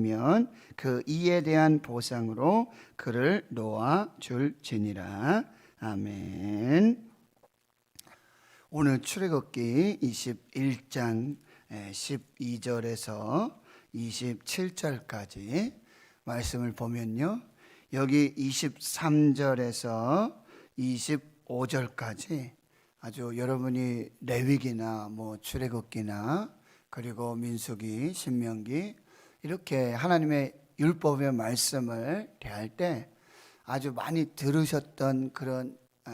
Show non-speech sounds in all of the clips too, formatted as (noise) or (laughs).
면그 이에 대한 보상으로 그를 놓아 줄지니라. 아멘. 오늘 출애굽기 21장 12절에서 27절까지 말씀을 보면요. 여기 23절에서 25절까지 아주 여러분이 레위기나 뭐 출애굽기나 그리고 민수기, 신명기 이렇게 하나님의 율법의 말씀을 대할 때 아주 많이 들으셨던 그런 어,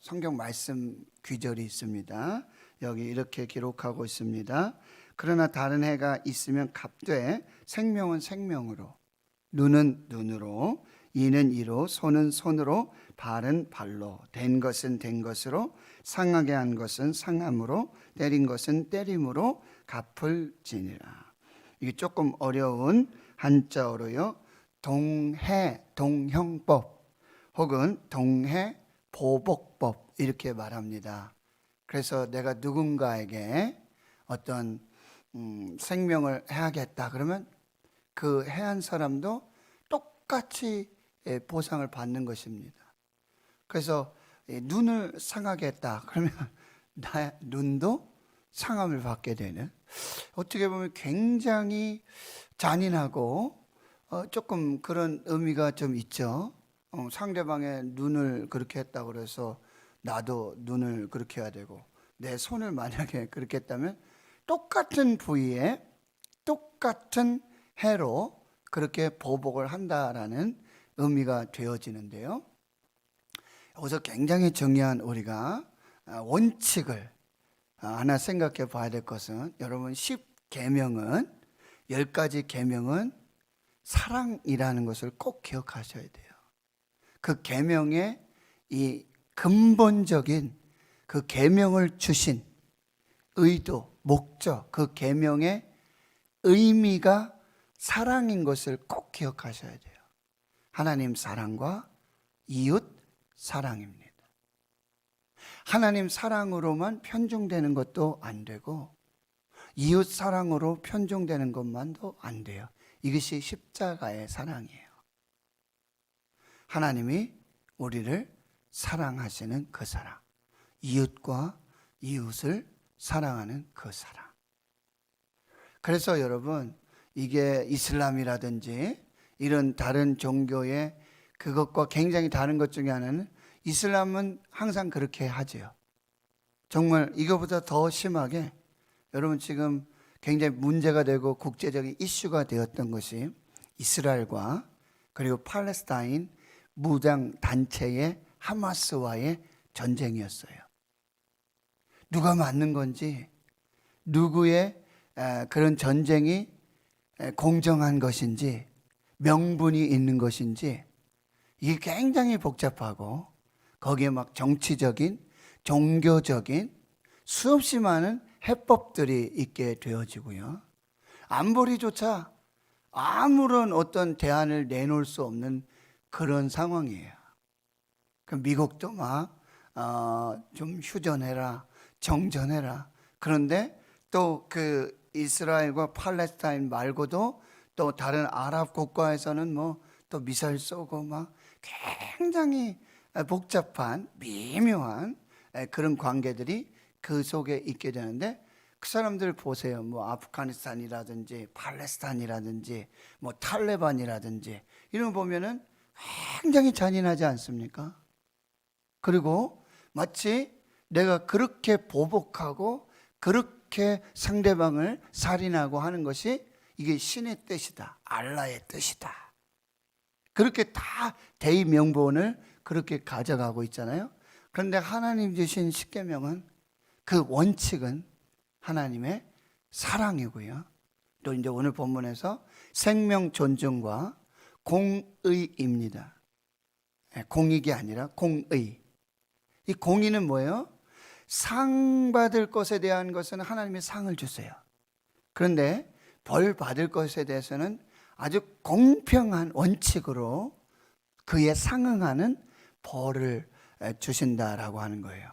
성경 말씀 귀절이 있습니다. 여기 이렇게 기록하고 있습니다. 그러나 다른 해가 있으면 갑되 생명은 생명으로 눈은 눈으로 이는 이로 손은 손으로 발은 발로 된 것은 된 것으로 상하게 한 것은 상함으로 때린 것은 때림으로 갚을지니라. 이게 조금 어려운 한자어로요. 동해 동형법 혹은 동해 보복법 이렇게 말합니다. 그래서 내가 누군가에게 어떤 음, 생명을 해야겠다 그러면 그 해한 사람도 똑같이 예, 보상을 받는 것입니다. 그래서 이 눈을 상하게 했다 그러면 (laughs) 나 눈도 상함을 받게 되는 어떻게 보면 굉장히 잔인하고 어, 조금 그런 의미가 좀 있죠. 어, 상대방의 눈을 그렇게 했다 그래서 나도 눈을 그렇게 해야 되고 내 손을 만약에 (laughs) 그렇게 했다면 똑같은 부위에 똑같은 해로 그렇게 보복을 한다라는 의미가 되어지는데요. 여기서 굉장히 중요한 우리가 아, 원칙을 아, 하나 생각해 봐야 될 것은 여러분 10계명은 10가지 계명은 사랑이라는 것을 꼭 기억하셔야 돼요. 그 계명의 이 근본적인 그 계명을 주신 의도, 목적, 그 계명의 의미가 사랑인 것을 꼭 기억하셔야 돼요. 하나님 사랑과 이웃 사랑입니다. 하나님 사랑으로만 편중되는 것도 안 되고 이웃 사랑으로 편중되는 것만도 안 돼요. 이것이 십자가의 사랑이에요. 하나님이 우리를 사랑하시는 그 사랑. 이웃과 이웃을 사랑하는 그 사랑. 그래서 여러분, 이게 이슬람이라든지 이런 다른 종교의 그것과 굉장히 다른 것 중에 하나는 이슬람은 항상 그렇게 하지요. 정말 이거보다 더 심하게 여러분 지금 굉장히 문제가 되고 국제적인 이슈가 되었던 것이 이스라엘과 그리고 팔레스타인 무장 단체의 하마스와의 전쟁이었어요. 누가 맞는 건지 누구의 그런 전쟁이 공정한 것인지 명분이 있는 것인지 이게 굉장히 복잡하고 거기에 막 정치적인 종교적인 수없이 많은 해법들이 있게 되어지고요. 안보리조차 아무런 어떤 대안을 내놓을 수 없는 그런 상황이에요. 그 미국도 막, 어, 좀 휴전해라, 정전해라. 그런데 또 그 이스라엘과 팔레스타인 말고도 또 다른 아랍 국가에서는 뭐 또 미사일 쏘고 막 굉장히 복잡한 미묘한 그런 관계들이 그 속에 있게 되는데 그 사람들 보세요. 뭐 아프가니스탄이라든지 팔레스타인이라든지 뭐 탈레반이라든지 이런 거 보면은 굉장히 잔인하지 않습니까? 그리고 마치 내가 그렇게 보복하고 그렇게 상대방을 살인하고 하는 것이 이게 신의 뜻이다. 알라의 뜻이다. 그렇게 다 대의 명분을 그렇게 가져가고 있잖아요. 그런데 하나님 주신 십계명은 그 원칙은 하나님의 사랑이고요. 또 이제 오늘 본문에서 생명 존중과 공의입니다. 예, 공익이 아니라 공의. 이 공의는 뭐예요? 상 받을 것에 대한 것은 하나님이 상을 주세요. 그런데 벌 받을 것에 대해서는 아주 공평한 원칙으로 그에 상응하는 벌을 주신다라고 하는 거예요.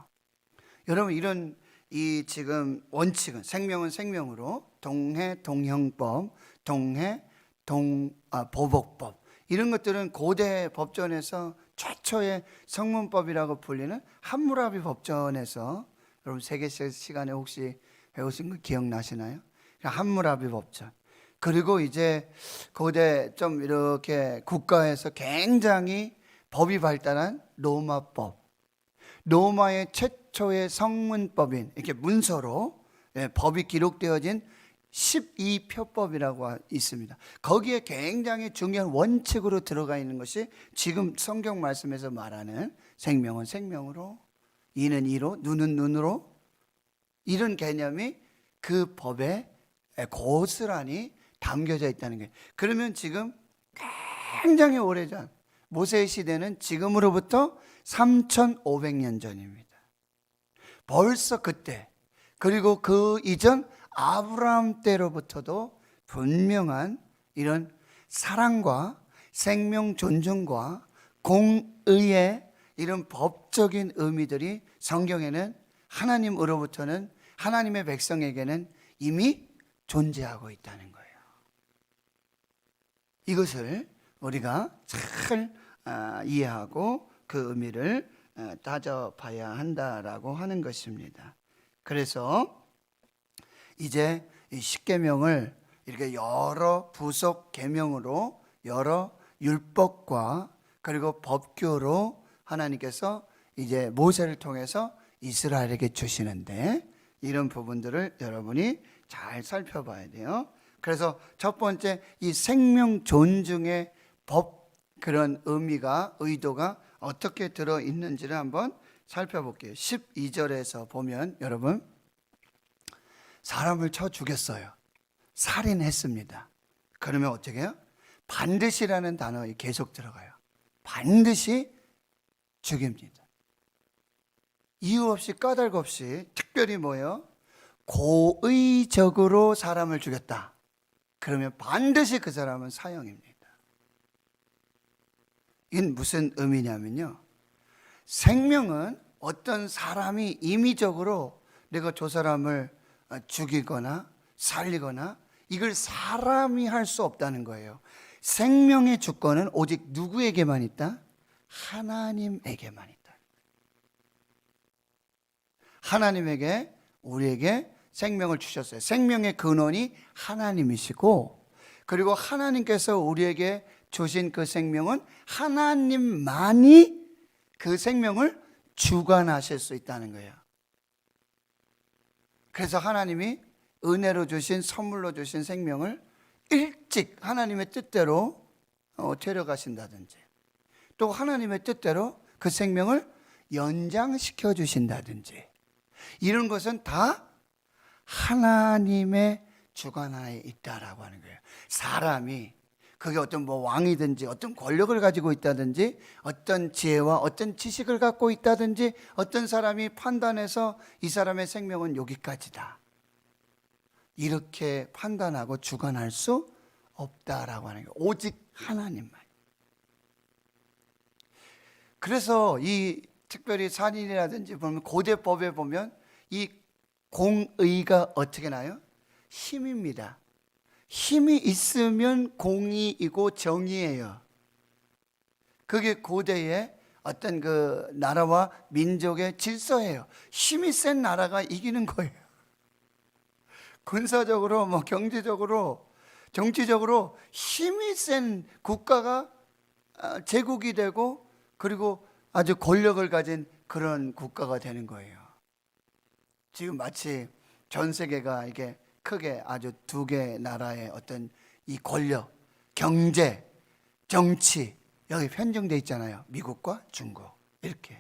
여러분 이런 이 지금 원칙은 생명은 생명으로 동해 동형법, 동해 동 아, 보복법 이런 것들은 고대 법전에서 최초의 성문법이라고 불리는 함무라비 법전에서 여러분 세계 시간에 혹시 배우신 거 기억나시나요? 함무라비 법전. 그리고 이제 고대 좀 이렇게 국가에서 굉장히 법이 발달한 로마법. 로마의 최초의 성문법인 이렇게 문서로 예, 법이 기록되어진 12표법이라고 있습니다. 거기에 굉장히 중요한 원칙으로 들어가 있는 것이 지금 성경 말씀에서 말하는 생명은 생명으로, 이는 이로, 눈은 눈으로 이런 개념이 그 법에 고스란히 담겨져 있다는 거예요. 그러면 지금 굉장히 오래전 모세의 시대는 지금으로부터 3,500년 전입니다. 벌써 그때 그리고 그 이전 아브라함 때로부터도 분명한 이런 사랑과 생명 존중과 공의의 이런 법적인 의미들이 성경에는 하나님으로부터는 하나님의 백성에게는 이미 존재하고 있다는 거예요. 이것을 우리가 잘 아, 이해하고 그 의미를 아, 따져봐야 한다라고 하는 것입니다. 그래서 이제 이 십계명을 이렇게 여러 부속 계명으로 여러 율법과 그리고 법규로 하나님께서 이제 모세를 통해서 이스라엘에게 주시는데 이런 부분들을 여러분이 잘 살펴봐야 돼요. 그래서 첫 번째 이 생명 존중의 법 그런 의미가 의도가 어떻게 들어 있는지를 한번 살펴볼게요. 12절에서 보면 여러분 사람을 쳐 죽였어요. 살인했습니다. 그러면 어떻게 해요? 반드시라는 단어에 계속 들어가요. 반드시 죽입니다. 이유 없이 까닭 없이 특별히 뭐예요? 고의적으로 사람을 죽였다. 그러면 반드시 그 사람은 사형입니다. 이건 무슨 의미냐면요. 생명은 어떤 사람이 임의적으로 내가 저 사람을 죽이거나 살리거나 이걸 사람이 할 수 없다는 거예요. 생명의 주권은 오직 누구에게만 있다? 하나님에게만 있다. 하나님에게 우리에게 생명을 주셨어요. 생명의 근원이 하나님이시고 그리고 하나님께서 우리에게 주신 그 생명은 하나님만이 그 생명을 주관하실 수 있다는 거예요. 그래서 하나님이 은혜로 주신 선물로 주신 생명을 일찍 하나님의 뜻대로 어, 데려가신다든지 또 하나님의 뜻대로 그 생명을 연장시켜 주신다든지 이런 것은 다 하나님의 주관하에 있다라고 하는 거예요. 사람이 그게 어떤 뭐 왕이든지 어떤 권력을 가지고 있다든지 어떤 지혜와 어떤 지식을 갖고 있다든지 어떤 사람이 판단해서 이 사람의 생명은 여기까지다. 이렇게 판단하고 주관할 수 없다라고 하는 거예요. 오직 하나님만. 그래서 이 특별히 산인이라든지 보면 고대법에 보면 이 공의가 어떻게 나요? 힘입니다. 힘이 있으면 공의이고 정의예요. 그게 고대의 어떤 그 나라와 민족의 질서예요. 힘이 센 나라가 이기는 거예요. 군사적으로 뭐 경제적으로 정치적으로 힘이 센 국가가 아, 제국이 되고 그리고 아주 권력을 가진 그런 국가가 되는 거예요. 지금 마치 전 세계가 이게 크게 아주 두 개 나라의 어떤 이 권력, 경제, 정치 여기 편정돼 있잖아요. 미국과 중국 이렇게.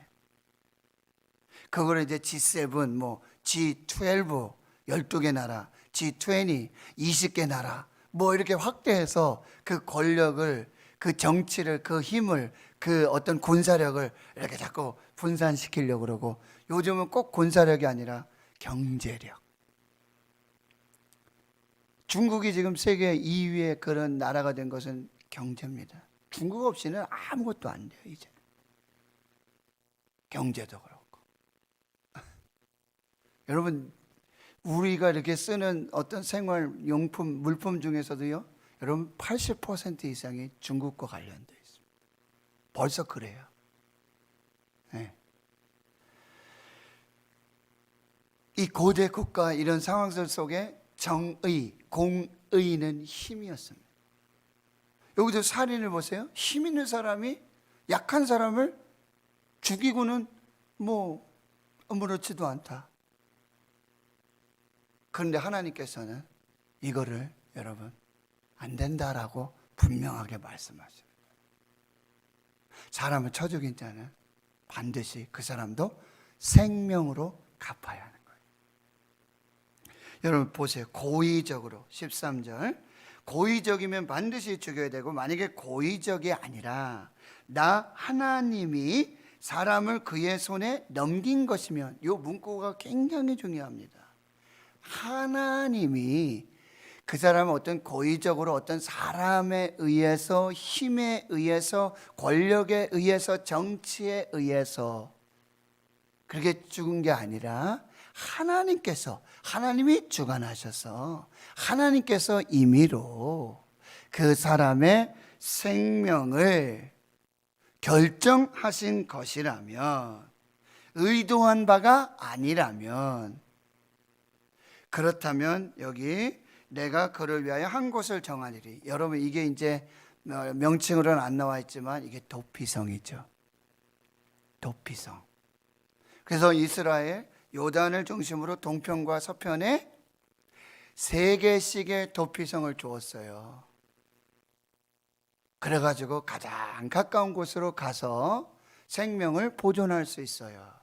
그걸 이제 G7 뭐 G12 12개 나라, G20 20개 나라 뭐 이렇게 확대해서 그 권력을 그 정치를 그 힘을 그 어떤 군사력을 이렇게 자꾸 분산시키려고 그러고 요즘은 꼭 군사력이 아니라 경제력. 중국이 지금 세계 2위의 그런 나라가 된 것은 경제입니다. 중국 없이는 아무것도 안 돼요, 이제. 경제도 그렇고. (laughs) 여러분, 우리가 이렇게 쓰는 어떤 생활 용품, 물품 중에서도요, 여러분 80% 이상이 중국과 관련돼 있습니다. 벌써 그래요. 네. 이 고대 국가 이런 상황들 속에 정의, 공의는 힘이었습니다. 여기도 살인을 보세요. 힘 있는 사람이 약한 사람을 죽이고는 뭐 아무렇지도 않다. 그런데 하나님께서는 이거를 여러분 안 된다라고 분명하게 말씀하십니다. 사람을 쳐 죽인 자는 반드시 그 사람도 생명으로 갚아야 하는. 여러분 보세요. 고의적으로 13절 고의적이면 반드시 죽여야 되고 만약에 고의적이 아니라 나 하나님이 사람을 그의 손에 넘긴 것이면 이 문구가 굉장히 중요합니다. 하나님이 그 사람은 어떤 고의적으로 어떤 사람에 의해서 힘에 의해서 권력에 의해서 정치에 의해서 그렇게 죽은 게 아니라 하나님께서 하나님이 주관하셔서 하나님께서 임의로 그 사람의 생명을 결정하신 것이라면 의도한 바가 아니라면 그렇다면 여기 내가 그를 위하여 한 곳을 정하리리. 여러분 이게 이제 어, 명칭으로는 안 나와 있지만 이게 도피성이죠. 도피성. 그래서 이스라엘 요단을 중심으로 동편과 서편에 세 개씩의 도피성을 주었어요. 그래가지고 가장 가까운 곳으로 가서 생명을 보존할 수 있어요.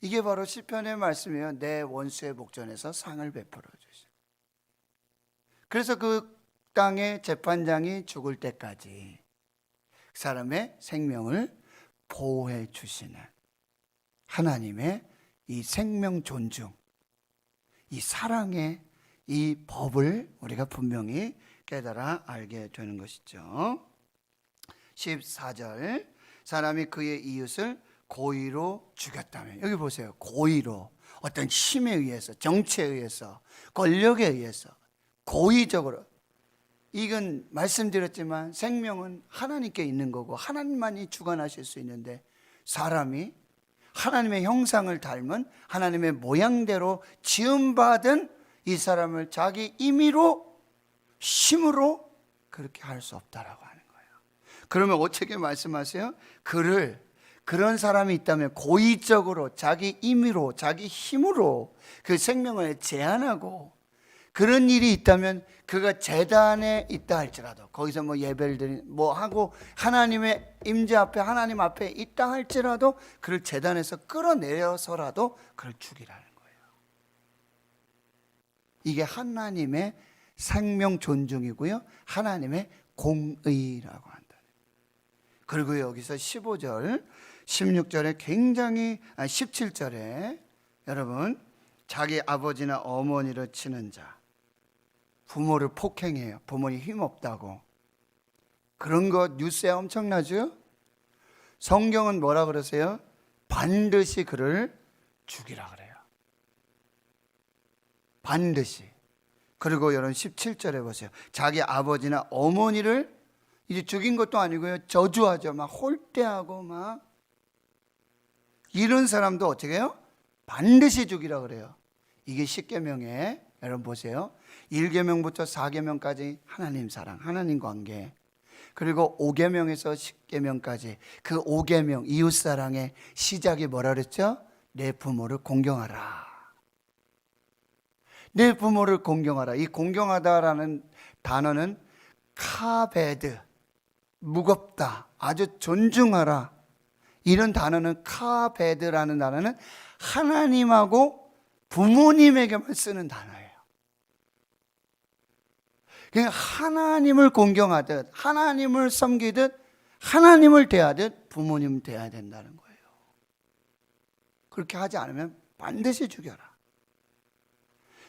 이게 바로 시편의 말씀이에요. 내 원수의 목전에서 상을 베풀어 주시. 그래서 그 땅의 재판장이 죽을 때까지 그 사람의 생명을 보호해 주시는 하나님의 이 생명 존중, 이 사랑의 이 법을 우리가 분명히 깨달아 알게 되는 것이죠. 14절 사람이 그의 이웃을 고의로 죽였다면 여기 보세요. 고의로 어떤 힘에 의해서 정치에 의해서 권력에 의해서 고의적으로 이건 말씀드렸지만 생명은 하나님께 있는 거고 하나님만이 주관하실 수 있는데 사람이 하나님의 형상을 닮은 하나님의 모양대로 지음받은 이 사람을 자기 임의로 힘으로 그렇게 할 수 없다라고 하는 거예요. 그러면 어떻게 말씀하세요? 그를 그런 사람이 있다면 고의적으로 자기 임의로 자기 힘으로 그 생명을 제한하고 그런 일이 있다면 그가 재단에 있다 할지라도 거기서 뭐 예배를 드리 뭐 하고 하나님의 임재 앞에 하나님 앞에 있다 할지라도 그를 재단에서 끌어내려서라도 그를 죽이라는 거예요. 이게 하나님의 생명 존중이고요. 하나님의 공의라고 한다. 그리고 여기서 15절 16절에 굉장히 아 17절에 여러분 자기 아버지나 어머니를 치는 자 부모를 폭행해요. 부모님 힘없다고. 그런 거 뉴스에 엄청나죠? 성경은 뭐라 그러세요? 반드시 그를 죽이라 그래요. 반드시. 그리고 여러분 17절에 보세요. 자기 아버지나 어머니를 이제 죽인 것도 아니고요. 저주하죠. 막 홀대하고 막 이런 사람도 어떻게 해요? 반드시 죽이라 그래요. 이게 10계명에 여러분 보세요. 1계명부터 4계명까지 하나님 사랑, 하나님 관계. 그리고 5계명에서 10계명까지 그 5계명 이웃 사랑의 시작이 뭐라 그랬죠? 내 부모를 공경하라. 내 부모를 공경하라. 이 공경하다라는 단어는 카베드 무겁다. 아주 존중하라. 이런 단어는 카베드라는 단어는 하나님하고 부모님에게만 쓰는 단어예요. 그냥 하나님을 공경하듯, 하나님을 섬기듯, 하나님을 대하듯 부모님 대해야 된다는 거예요. 그렇게 하지 않으면 반드시 죽여라.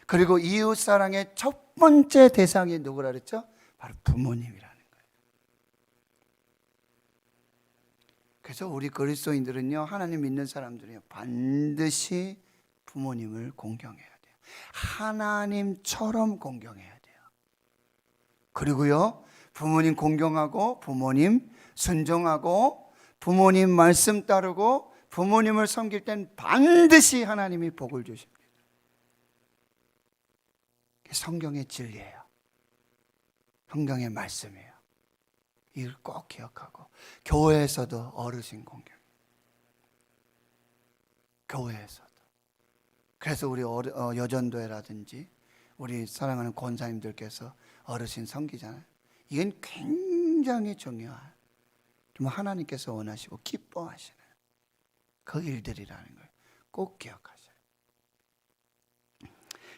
그리고 이웃 사랑의 첫 번째 대상이 누구라 그랬죠? 바로 부모님이라는 거예요. 그래서 우리 그리스도인들은요, 하나님 믿는 사람들이요, 반드시 부모님을 공경해야 돼요. 하나님처럼 공경해야 돼요. 그리고요, 부모님 공경하고, 부모님 순종하고, 부모님 말씀 따르고, 부모님을 섬길 땐 반드시 하나님이 복을 주십니다. 성경의 진리예요. 성경의 말씀이에요. 이걸 꼭 기억하고 교회에서도 어르신 공경. 교회에서도. 그래서 우리 어, 여전도회라든지 우리 사랑하는 권사님들께서 어르신 섬기잖아요. 이건 굉장히 중요한 좀 하나님께서 원하시고 기뻐하시는 그 일들이라는 걸 꼭 기억하세요.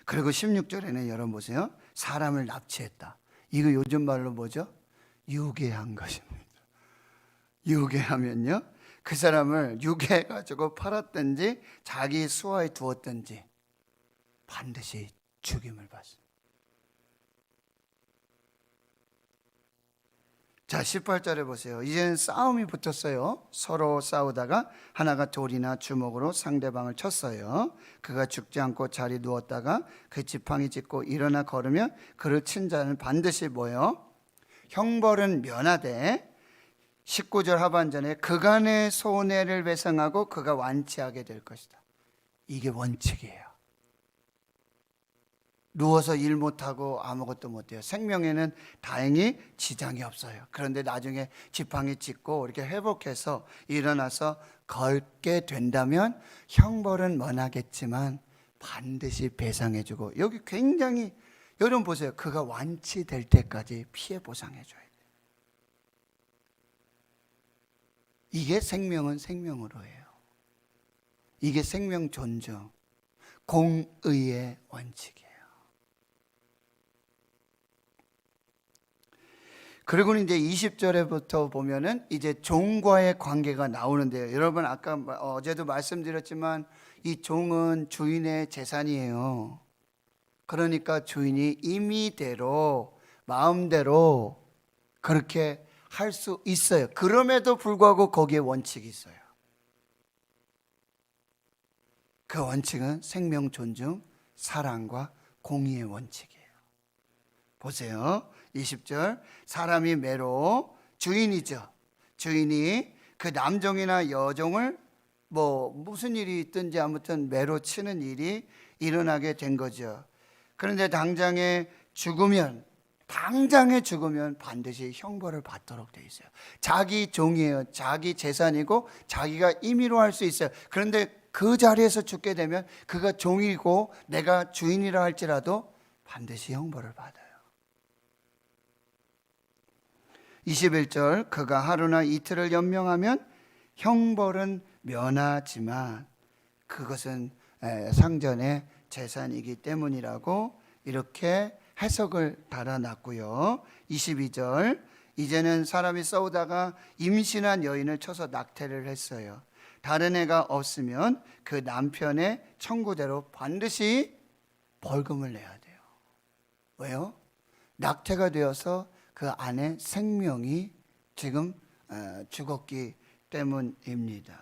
그리고 16절에는 여러분 보세요. 사람을 납치했다. 이거 요즘 말로 뭐죠? 유괴한 것입니다. 유괴하면요. 그 사람을 유괴해가지고 팔았든지 자기 수하에 두었든지 반드시 죽임을 받습니다. 자, 18절에 보세요. 이제는 싸움이 붙었어요. 서로 싸우다가 하나가 돌이나 주먹으로 상대방을 쳤어요. 그가 죽지 않고 자리 누웠다가 그 지팡이 짚고 일어나 걸으면 그를 친 자는 반드시 뭐요? 형벌은 면하되 19절 하반전에 그간의 손해를 배상하고 그가 완치하게 될 것이다. 이게 원칙이에요. 누워서 일 못하고 아무것도 못해요. 생명에는 다행히 지장이 없어요. 그런데 나중에 지팡이 찢고 이렇게 회복해서 일어나서 걷게 된다면 형벌은 면하겠지만 반드시 배상해주고 여기 굉장히 여러분 보세요. 그가 완치될 때까지 피해 보상해줘야 돼요. 이게 생명은 생명으로 해요. 이게 생명 존중, 공의의 원칙이에요. 그리고 이제 20절에부터 보면은 이제 종과의 관계가 나오는데요. 여러분 아까 어제도 말씀드렸지만 이 종은 주인의 재산이에요. 그러니까 주인이 임의대로 마음대로 그렇게 할 수 있어요. 그럼에도 불구하고 거기에 원칙이 있어요. 그 원칙은 생명 존중, 사랑과 공의의 원칙이에요. 보세요. 20절. 사람이 매로 주인이죠. 주인이 그 남종이나 여종을 뭐 무슨 일이 있든지 아무튼 매로 치는 일이 일어나게 된 거죠. 그런데 당장에 죽으면 당장에 죽으면 반드시 형벌을 받도록 돼 있어요. 자기 종이에요. 자기 재산이고 자기가 임의로 할 수 있어요. 그런데 그 자리에서 죽게 되면 그가 종이고 내가 주인이라 할지라도 반드시 형벌을 받아요. 21절 그가 하루나 이틀을 연명하면 형벌은 면하지만 그것은 에, 상전의 재산이기 때문이라고 이렇게 해석을 달아놨고요. 22절 이제는 사람이 싸우다가 임신한 여인을 쳐서 낙태를 했어요. 다른 애가 없으면 그 남편의 청구대로 반드시 벌금을 내야 돼요. 왜요? 낙태가 되어서 그 안에 생명이 지금 어, 죽었기 때문입니다.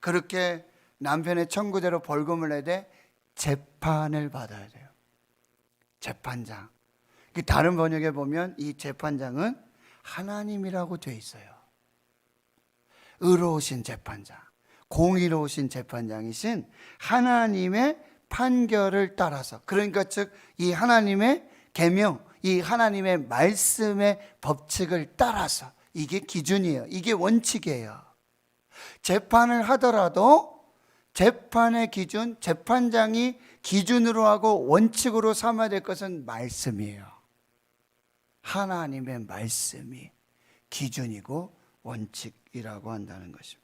그렇게 남편의 청구대로 벌금을 내되 재판을 받아야 돼요. 재판장. 그 다른 번역에 보면 이 재판장은 하나님이라고 돼 있어요. 의로우신 재판장, 공의로우신 재판장이신 하나님의 판결을 따라서 그러니까 즉 이 하나님의 계명, 이 하나님의 말씀의 법칙을 따라서 이게 기준이에요. 이게 원칙이에요. 재판을 하더라도 재판의 기준, 재판장이 기준으로 하고 원칙으로 삼아야 될 것은 말씀이에요. 하나님의 말씀이 기준이고 원칙이라고 한다는 것입니다.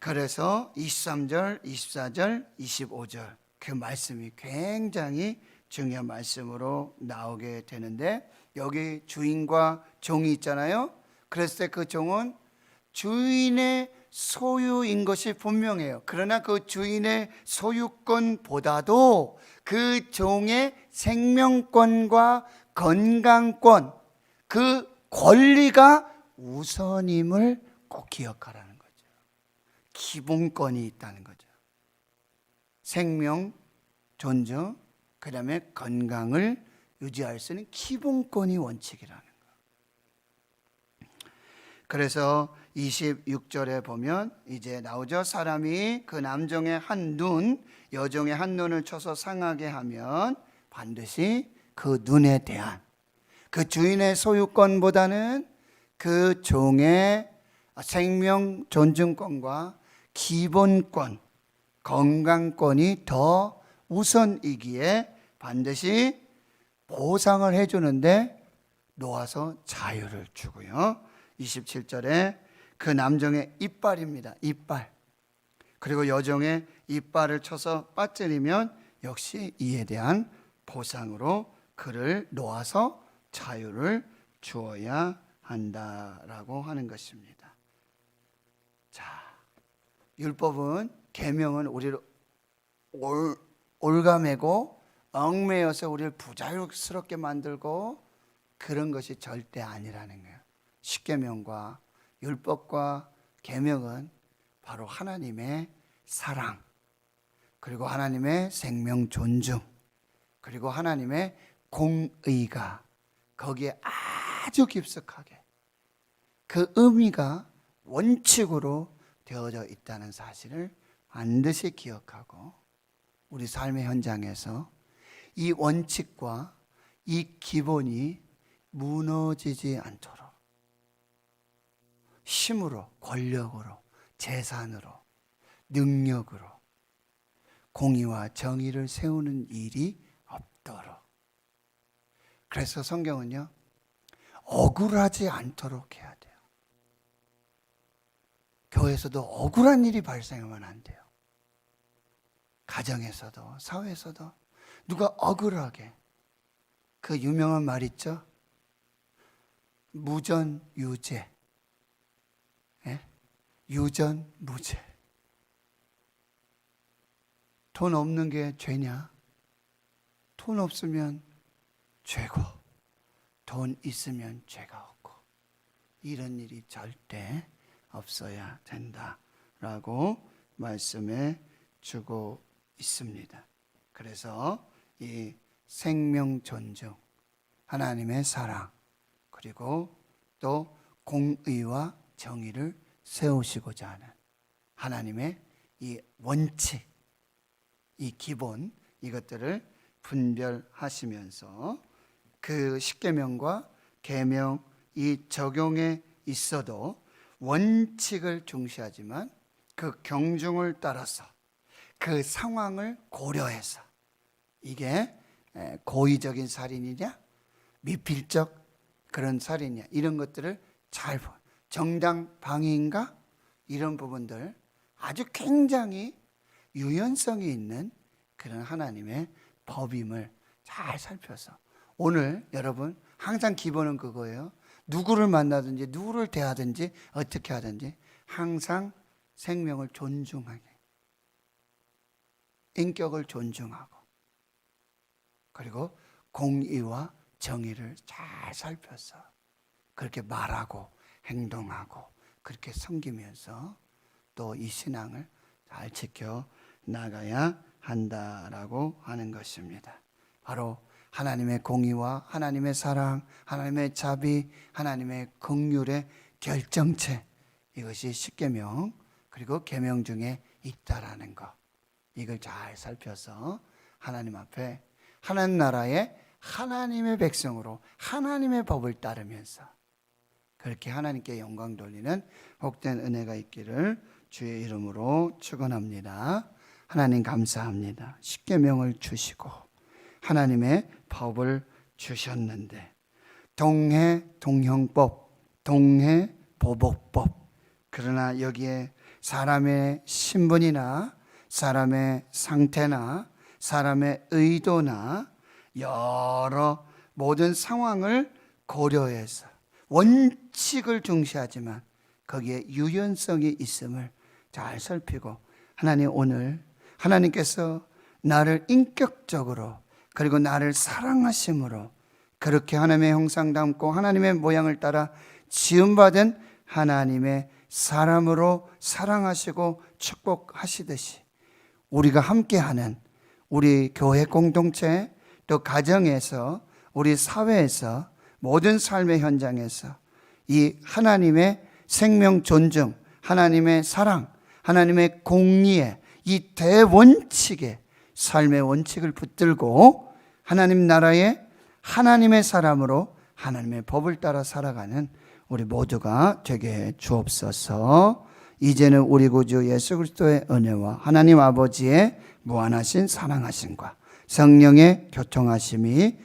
그래서 23절, 24절, 25절 그 말씀이 굉장히 중요한 말씀으로 나오게 되는데 여기 주인과 종이 있잖아요. 그랬을 때 그 종은 주인의 소유인 것이 분명해요. 그러나 그 주인의 소유권보다도 그 종의 생명권과 건강권, 그 권리가 우선임을 꼭 기억하라는 거죠. 기본권이 있다는 거죠. 생명, 존중, 그 다음에 건강을 유지할 수 있는 기본권이 원칙이라는 거. 그래서 26절에 보면 이제 나오죠. 사람이 그 남종의 한 눈, 여종의 한 눈을 쳐서 상하게 하면 반드시 그 눈에 대한 그 주인의 소유권보다는 그 종의 생명 존중권과 기본권, 건강권이 더 우선이기에 반드시 보상을 해주는데 놓아서 자유를 주고요. 27절에 그 남정의 이빨입니다. 이빨. 그리고 여종의 이빨을 쳐서 빠뜨리면 역시 이에 대한 보상으로 그를 놓아서 자유를 주어야 한다라고 하는 것입니다. 자, 율법은 계명은 우리를 올, 올가매고 얽매여서 우리를 부자유스럽게 만들고 그런 것이 절대 아니라는 거예요. 십계명과 율법과 계명은 바로 하나님의 사랑 그리고 하나님의 생명 존중 그리고 하나님의 공의가 거기에 아주 깊숙하게 그 의미가 원칙으로 되어져 있다는 사실을 반드시 기억하고 우리 삶의 현장에서 이 원칙과 이 기본이 무너지지 않도록 힘으로, 권력으로, 재산으로, 능력으로 공의와 정의를 세우는 일이 없도록. 그래서 성경은요, 억울하지 않도록 해야 돼요. 교회에서도 억울한 일이 발생하면 안 돼요. 가정에서도, 사회에서도 누가 억울하게 그 유명한 말 있죠? 무전유죄. 예? 유전무죄. 돈 없는 게 죄냐? 돈 없으면 죄고, 돈 있으면 죄가 없고, 이런 일이 절대 없어야 된다라고 말씀해 주고 있습니다. 그래서 이 생명 존중, 하나님의 사랑, 그리고 또 공의와 정의를 세우시고자 하는 하나님의 이 원칙, 이 기본 이것들을 분별하시면서 그 십계명과 계명 이 적용에 있어도 원칙을 중시하지만 그 경중을 따라서 그 상황을 고려해서 이게 에, 고의적인 살인이냐 미필적 그런 살인이냐 이런 것들을 잘 보. 정당 방위인가 이런 부분들 아주 굉장히 유연성이 있는 그런 하나님의 법임을 잘 살펴서 오늘 여러분 항상 기본은 그거예요. 누구를 만나든지 누구를 대하든지 어떻게 하든지 항상 생명을 존중하게 인격을 존중하고 그리고 공의와 정의를 잘 살펴서 그렇게 말하고 행동하고 그렇게 섬기면서 또 이 신앙을 잘 지켜 나가야 한다라고 하는 것입니다. 바로 하나님의 공의와 하나님의 사랑, 하나님의 자비, 하나님의 긍휼의 결정체 이것이 십계명 그리고 계명 중에 있다라는 것. 이걸 잘 살펴서 하나님 앞에 하나님 나라의 하나님의 백성으로 하나님의 법을 따르면서 그렇게 하나님께 영광 돌리는 복된 은혜가 있기를 주의 이름으로 축원합니다. 하나님 감사합니다. 십계명을 주시고 하나님의 법을 주셨는데 동해 동형법, 동해 보복법 그러나 여기에 사람의 신분이나 사람의 상태나 사람의 의도나 여러 모든 상황을 고려해서 원칙을 중시하지만 거기에 유연성이 있음을 잘 살피고 하나님 오늘 하나님께서 나를 인격적으로 그리고 나를 사랑하심으로 그렇게 하나님의 형상 담고 하나님의 모양을 따라 지음받은 하나님의 사람으로 사랑하시고 축복하시듯이 우리가 함께하는 우리 교회 공동체 또 가정에서 우리 사회에서 모든 삶의 현장에서 이 하나님의 생명 존중, 하나님의 사랑, 하나님의 공리의 이 대원칙에 삶의 원칙을 붙들고 하나님 나라의 하나님의 사람으로 하나님의 법을 따라 살아가는 우리 모두가 되게 주옵소서. 이제는 우리 구주 예수 그리스도의 은혜와 하나님 아버지의 무한하신 사랑하심과 성령의 교통하심이